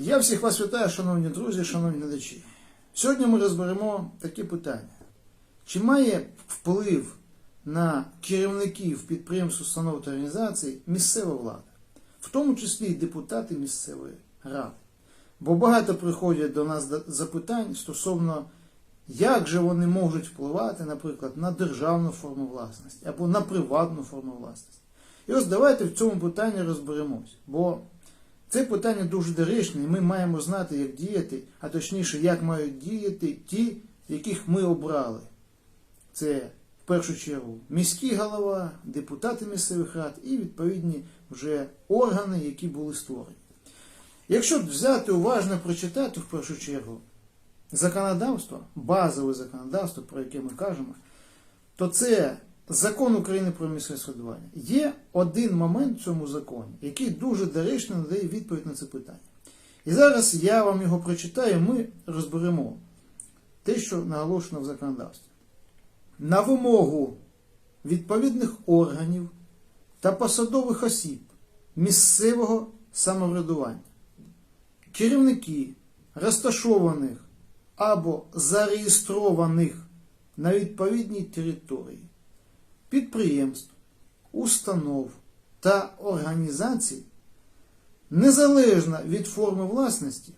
Я всіх вас вітаю, шановні друзі, шановні глядачі. Сьогодні ми розберемо такі питання. Чи має вплив на керівників підприємств, установ та організацій місцева влада, в тому числі і депутати місцевої ради? Бо багато приходять до нас запитань стосовно, як же вони можуть впливати, наприклад, на державну форму власності або на приватну форму власності. І ось давайте в цьому питанні розберемось. Бо це питання дуже доречне, і ми маємо знати, як діяти, а точніше, як мають діяти ті, яких ми обрали. Це в першу чергу міський голова, депутати місцевих рад і відповідні вже органи, які були створені. Якщо взяти уважно прочитати в першу чергу законодавство, базове законодавство, про яке ми кажемо, то це закон України про місцеве самоврядування. Є один момент в цьому законі, який дуже доречно надає відповідь на це питання. І зараз я вам його прочитаю, ми розберемо те, що наголошено в законодавстві. На вимогу відповідних органів та посадових осіб місцевого самоврядування керівники розташованих або зареєстрованих на відповідній території підприємств, установ та організацій, незалежно від форми власності,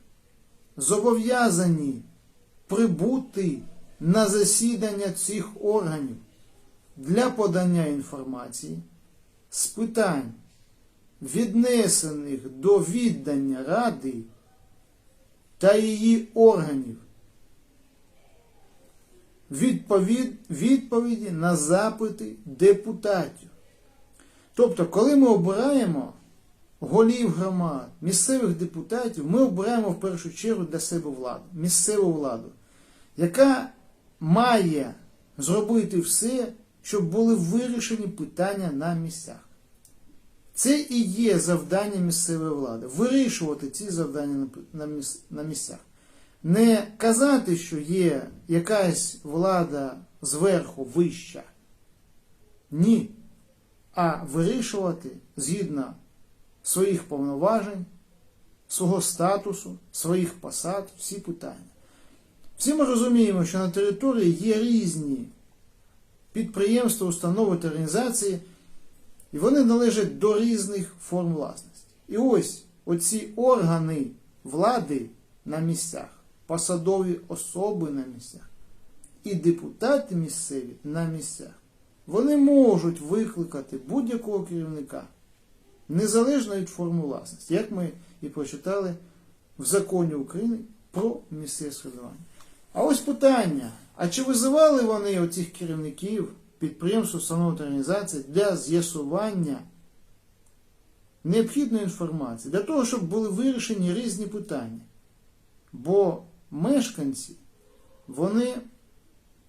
зобов'язані прибути на засідання цих органів для подання інформації з питань, віднесених до віддання Ради та її органів відповід, відповіді на запити депутатів. Тобто, коли ми обираємо голів громад, місцевих депутатів, ми обираємо в першу чергу для себе владу, місцеву владу, яка має зробити все, щоб були вирішені питання на місцях. Це і є завдання місцевої влади вирішувати ці завдання на місцях. Не казати, що є якась влада зверху вища. Ні. А вирішувати згідно своїх повноважень, свого статусу, своїх посад, всі питання. Всі ми розуміємо, що на території є різні підприємства, установи та організації, і вони належать до різних форм власності. І ось оці органи влади на місцях, посадові особи на місцях і депутати місцеві на місцях, вони можуть викликати будь-якого керівника, незалежно від форми власності, як ми і прочитали в законі України про місцеве самоврядування. А ось питання: а чи визивали вони оцих керівників підприємств, установ та організацій для з'ясування необхідної інформації, для того, щоб були вирішені різні питання? Бо мешканці, вони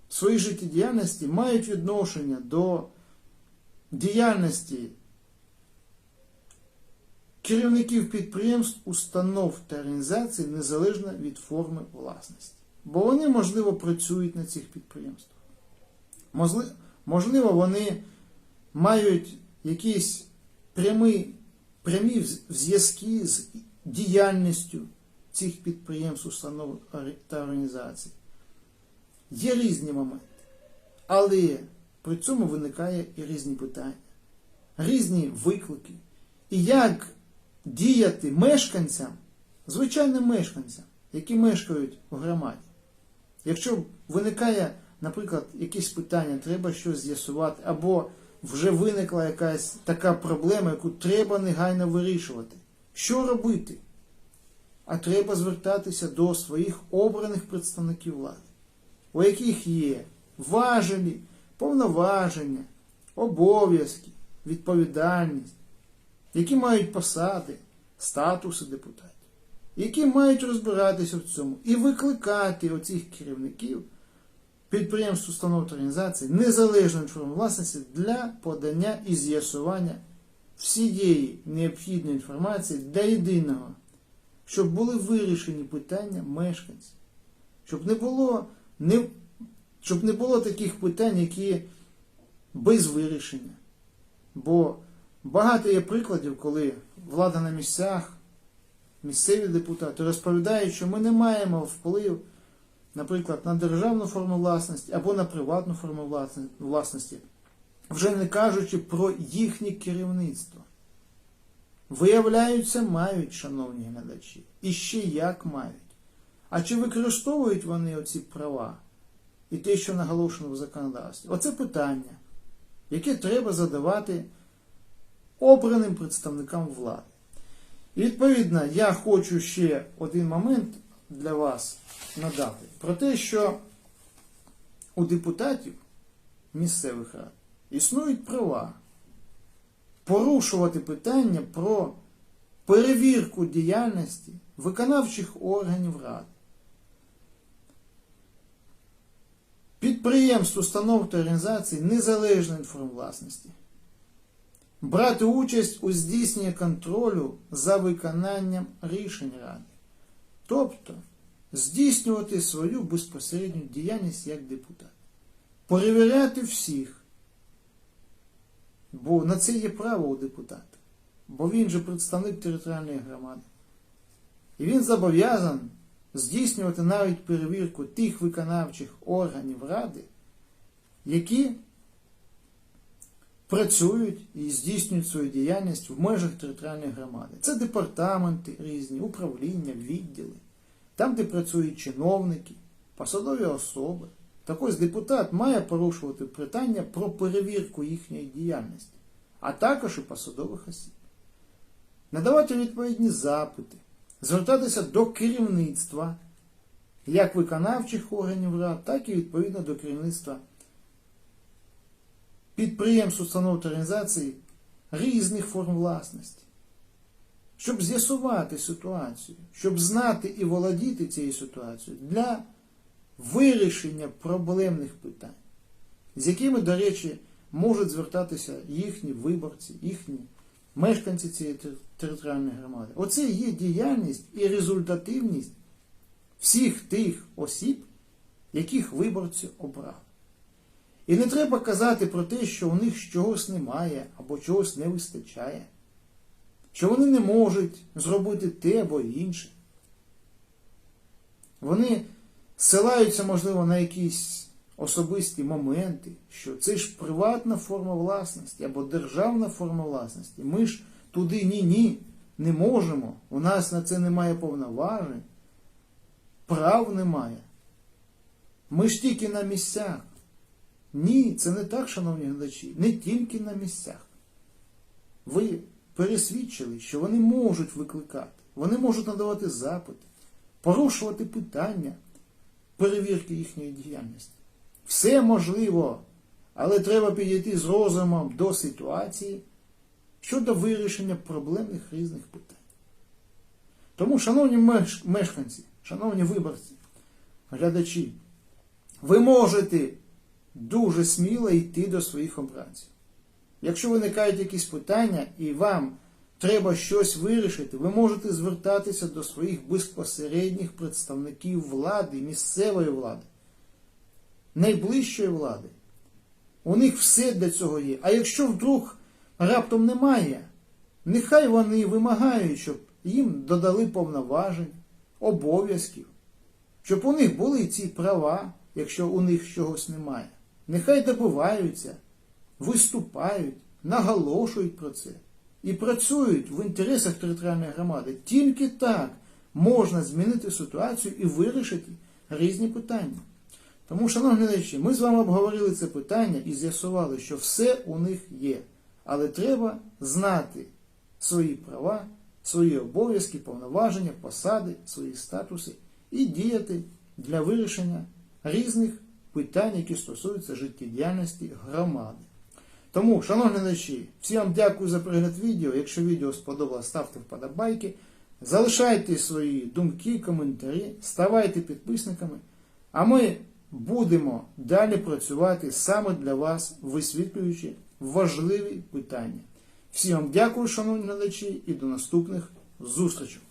в своїй життєдіяльності мають відношення до діяльності керівників підприємств, установ та організацій незалежно від форми власності. Бо вони, можливо, працюють на цих підприємствах. Можливо, вони мають якісь прямі, прямі зв'язки з діяльністю цих підприємств, установ та організацій. Є різні моменти. Але при цьому виникає і різні питання, різні виклики. І як діяти мешканцям, звичайним мешканцям, які мешкають в громаді. Якщо виникає, наприклад, якісь питання, треба щось з'ясувати, або вже виникла якась така проблема, яку треба негайно вирішувати. Що робити? А треба звертатися до своїх обраних представників влади, у яких є важелі, повноваження, обов'язки, відповідальність, які мають посади, статуси депутатів, які мають розбиратися в цьому і викликати оцих керівників підприємств, установ та організацій незалежно від форми власності для подання і з'ясування всієї необхідної інформації для єдиного, щоб були вирішені питання мешканців, щоб не було, не, щоб не було таких питань, які без вирішення. Бо багато є прикладів, коли влада на місцях місцеві депутати розповідають, що ми не маємо вплив, наприклад, на державну форму власності або на приватну форму власності, вже не кажучи про їхнє керівництво. Виявляються, мають, шановні глядачі, і ще як мають. А чи використовують вони оці права і те, що наголошено в законодавстві? Оце питання, яке треба задавати обраним представникам влади. І відповідно, я хочу ще один момент для вас надати про те, що у депутатів місцевих рад існують права порушувати питання про перевірку діяльності виконавчих органів рад. Підприємств, установ та організацій незалежної інформвласності. Брати участь у здійсненні контролю за виконанням рішень Ради. Тобто здійснювати свою безпосередню діяльність як депутат. Перевіряти всіх. Бо на це є право у депутата. Бо він же представник територіальної громади. І він зобов'язан здійснювати навіть перевірку тих виконавчих органів Ради, які працюють і здійснюють свою діяльність в межах територіальної громади. Це департаменти різні, управління, відділи, там, де працюють чиновники, посадові особи. Так ось депутат має порушувати питання про перевірку їхньої діяльності, а також і посадових осіб. Надавати відповідні запити, звертатися до керівництва як виконавчих органів рад, так і відповідно до керівництва підприємств, установ та організацій різних форм власності, щоб з'ясувати ситуацію, щоб знати і володіти цією ситуацією для вирішення проблемних питань, з якими, до речі, можуть звертатися їхні виборці, їхні мешканці цієї територіальної громади. Оце є діяльність і результативність всіх тих осіб, яких виборці обрали. І не треба казати про те, що у них чогось немає або чогось не вистачає, що вони не можуть зробити те або інше. Вони ссилаються, можливо, на якісь особисті моменти, що це ж приватна форма власності або державна форма власності. Ми ж туди ні-ні не можемо. У нас на це немає повноважень, прав немає. Ми ж тільки на місцях. Ні, це не так, шановні глядачі, не тільки на місцях. Ви пересвідчили, що вони можуть викликати, вони можуть надавати запити, порушувати питання перевірки їхньої діяльності. Все можливо, але треба підійти з розумом до ситуації щодо вирішення проблемних різних питань. Тому, шановні мешканці, шановні виборці, глядачі, ви можете дуже сміло йти до своїх обранців. Якщо виникають якісь питання і вам треба щось вирішити, ви можете звертатися до своїх безпосередніх представників влади, місцевої влади, найближчої влади. У них все для цього є. А якщо вдруг раптом немає, нехай вони вимагають, щоб їм додали повноважень, обов'язків, щоб у них були ці права, якщо у них чогось немає. Нехай добиваються, виступають, наголошують про це і працюють в інтересах територіальної громади. Тільки так можна змінити ситуацію і вирішити різні питання. Тому, шановні глядачі, ми з вами обговорили це питання і з'ясували, що все у них є. Але треба знати свої права, свої обов'язки, повноваження, посади, свої статуси і діяти для вирішення різних питань, які стосуються життєдіяльності громади. Тому, шановні глядачі, всім вам дякую за перегляд відео. Якщо відео сподобалось, ставте вподобайки, залишайте свої думки, коментарі, ставайте підписниками, а ми будемо далі працювати саме для вас, висвітлюючи важливі питання. Всім вам дякую, шановні глядачі, і до наступних зустрічей.